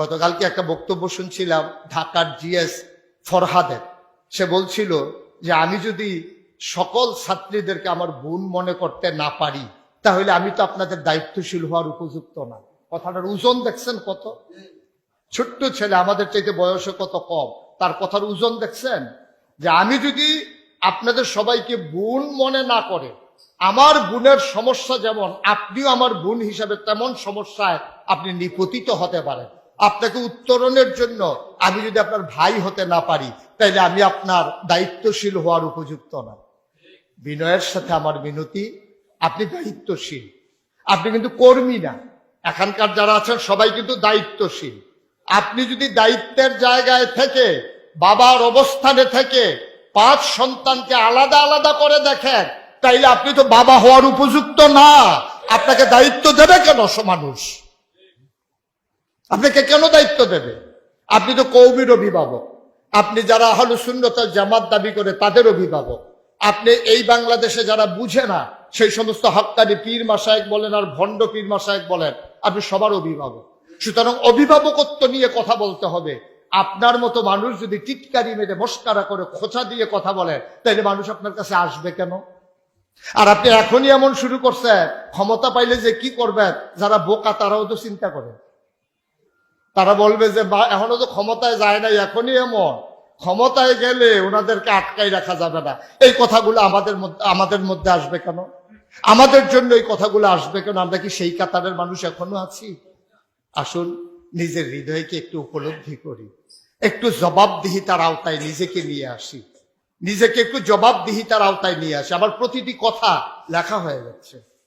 গতকালকে একটা বক্তব্য শুনছিলাম ঢাকার জিএস ফরহাদের। সে বলছিল যে, আমি যদি সকল ছাত্রীদেরকে আমার বোন মনে করতে না পারি, তাহলে আমি তো আপনাদের দায়িত্বশীল হওয়ার উপযুক্ত না। কথাটার ওজন দেখছেন কত? ছোট্ট ছেলে, আমাদের চাইতে বয়সে কত কম? তার কথার ওজন দেখছেন? যে, আমি যদি আপনাদের সবাইকে বোন মনে না করে, আমার বোনের সমস্যা যেমন, আপনিও আমার বোন হিসাবে তেমন সমস্যায় আপনি নিপতিত হতে পারেন। আপনাকে উত্তরণের জন্য আমি যদি আপনার ভাই হতে না পারি, তাইলে আমি আপনার দায়িত্বশীল হওয়ার উপযুক্ত না। বিনয়ের সাথে আমার মিনতি, আপনি দায়িত্বশীল। আপনি কিন্তু কর্মী না। এখানকার যারা আছেন, সবাই কিন্তু দায়িত্বশীল। আপনি যদি দায়িত্বের জায়গায় থেকে, বাবার অবস্থানে থেকে পাঁচ সন্তানকে আলাদা আলাদা করে দেখেন, তাইলে আপনি তো বাবা হওয়ার উপযুক্ত না। আপনাকে দায়িত্ব দেবে কেন মানুষ আপনাকে কেন দায়িত্ব দেবে? আপনি তো কৌমির অভিভাবক। আপনি যারা আহলু শূন্যতার জামাত দাবি করে তাদের অভিভাবক। আপনি এই বাংলাদেশে যারা বুঝে না, সেই সমস্ত হক্কানি পীর মাসায়েক বলেন আর ভণ্ড পীর মাসায়েক বলেন, আপনি সবার অভিভাবক। সুতরাং অভিভাবকত্ব নিয়ে কথা বলতে হবে। আপনার মতো মানুষ যদি টিটকারি মেরে মস্কারা করে খোঁচা দিয়ে কথা বলে তাহলে মানুষ আপনার কাছে আসবে কেন? আর আপনি এখনই এমন শুরু করছেন, ক্ষমতা পাইলে যে কি করবেন, যারা বোকা তারাও তো চিন্তা করে। তারা বলবে যে এখনও তো ক্ষমতায় যায় নাই, এখনই এমন। ক্ষমতায় গেলে ওনাদেরকে আটকাই রাখা যাবে না। এই কথাগুলো আমাদের আমাদের মধ্যে আসবে কেন? আমাদের জন্য এই কথাগুলো আসবে কেন? আমরা কি সেই কাতারের মানুষ এখনও আছি? আসুন, নিজের হৃদয়কে একটু উপলব্ধি করি। একটু জবাবদিহিতার আওতায় নিজেকে নিয়ে আসি। নিজেকে একটু জবাবদিহিতার আওতায় নিয়ে আসি। আবার প্রতিটি কথা লেখা হয়ে যাচ্ছে।